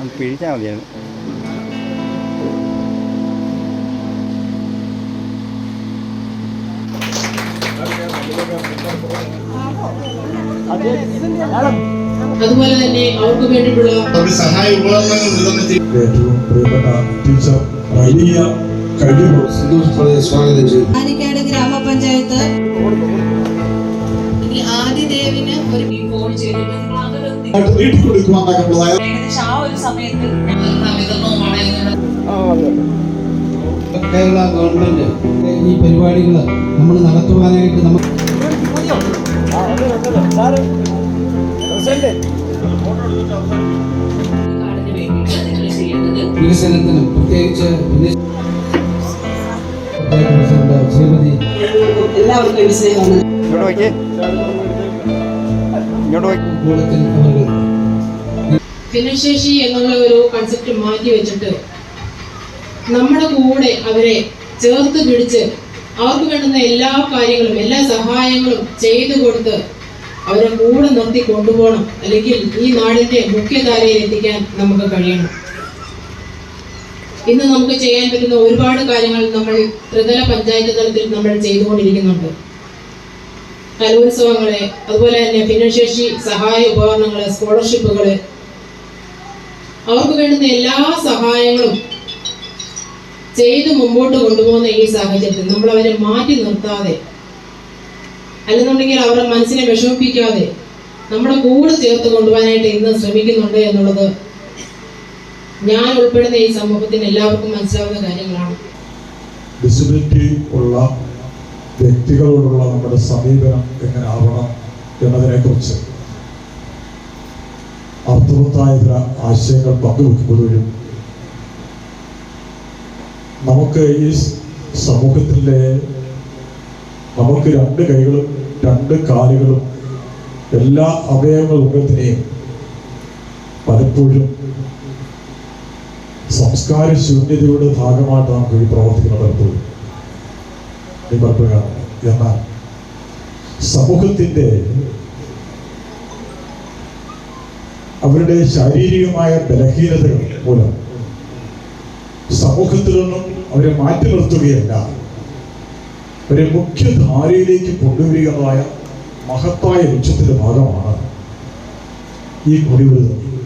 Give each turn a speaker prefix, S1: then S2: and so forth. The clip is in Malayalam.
S1: അത് പിഴിച്ചാൽ മതിയായിരുന്നു
S2: അതുപോലെ തന്നെ അവർക്ക് വേണ്ടിയിട്ടുള്ള
S3: അവരുടെ സഹായ ഉപകരണങ്ങൾ നിർമ്മിച്ച്
S4: ഏറ്റവും പ്രിയപ്പെട്ട ടീച്ചർ വലിയ കഴിവ്
S3: സന്തോഷത്തോടെ സ്വാഗതം ചെയ്തു
S5: ഗ്രാമപഞ്ചായത്ത്
S2: ഒരു ഫോൺ ചെയ്തിട്ട്
S5: ഏകദേശം ആ ഒരു സമയത്ത്
S6: കേരള ഗവൺമെന്റ് ഈ പരിപാടികൾ നമ്മൾ നടത്തുവാനായിട്ട്
S2: ചെയ്യേണ്ടത്
S6: വികസനത്തിനും പ്രത്യേകിച്ച്
S5: എല്ലാവർക്കും
S2: ഭിന്നശേഷി എന്നുള്ള ഒരു കൺസെപ്റ്റ് മാറ്റി വെച്ചിട്ട് നമ്മുടെ കൂടെ അവരെ ചേർത്ത് പിടിച്ച് അവർക്ക് വേണ്ടുന്ന എല്ലാ കാര്യങ്ങളും എല്ലാ സഹായങ്ങളും ചെയ്തു കൊടുത്ത് അവരെ കൂടെ നിർത്തി കൊണ്ടുപോകണം. അല്ലെങ്കിൽ ഈ നാടിന്റെ മുഖ്യധാരയിൽ എത്തിക്കാൻ നമുക്ക് കഴിയണം. ഇന്ന് നമുക്ക് ചെയ്യാൻ പറ്റുന്ന ഒരുപാട് കാര്യങ്ങൾ നമ്മൾ ത്രിതല പഞ്ചായത്ത് തലത്തിൽ നമ്മൾ ചെയ്തുകൊണ്ടിരിക്കുന്നുണ്ട്. കലോത്സവങ്ങളെ അതുപോലെ തന്നെ ഭിന്നശേഷി സഹായ ഉപകരണങ്ങൾ സ്കോളർഷിപ്പുകൾ. അവർക്ക് വേണ്ടുന്ന എല്ലാ സഹായങ്ങളും ചെയ്ത് മുമ്പോട്ട് കൊണ്ടുപോകുന്ന ഈ സാഹചര്യത്തിൽ നമ്മൾ അവരെ മാറ്റി നിർത്താതെ അല്ലെന്നുണ്ടെങ്കിൽ അവരുടെ മനസ്സിനെ വിഷമിപ്പിക്കാതെ നമ്മുടെ കൂടെ ചേർത്ത് കൊണ്ടുപോകാനായിട്ട് ഇന്ന് ശ്രമിക്കുന്നുണ്ട് എന്നുള്ളത് ഞാൻ ഉൾപ്പെടുന്ന ഈ സമൂഹത്തിന് എല്ലാവർക്കും മനസ്സിലാവുന്ന കാര്യങ്ങളാണ്.
S4: ഡിസബിലിറ്റി ഉള്ള വ്യക്തികളോടുള്ള നമ്മുടെ സമീപനം എങ്ങനെ ആവണം എന്നതിനെക്കുറിച്ച് അർത്ഥവത്തായ ചില ആശയങ്ങൾ പങ്കുവെക്കുമ്പോഴും നമുക്ക് ഈ സമൂഹത്തിലെ നമുക്ക് രണ്ട് കൈകളും രണ്ട് കാലുകളും എല്ലാ അവയവങ്ങളുള്ളതിനെയും പലപ്പോഴും സംസ്കാര ശൂന്യതയുടെ ഭാഗമായിട്ട് നമുക്ക് ഈ പ്രവർത്തിക്കുന്നത് പലപ്പോഴും കാണുന്നത് എന്നാൽ സമൂഹത്തിന്റെ അവരുടെ ശാരീരികമായ ബലഹീനതകൾ മൂലം സമൂഹത്തിൽ നിന്നും അവരെ മാറ്റി നിർത്തുകയല്ല അവരെ മുഖ്യധാരയിലേക്ക് കൊണ്ടുവരികതായ മഹത്തായ ലക്ഷ്യത്തിന്റെ ഭാഗമാണ് ഈ കൊടിവിടുന്നത്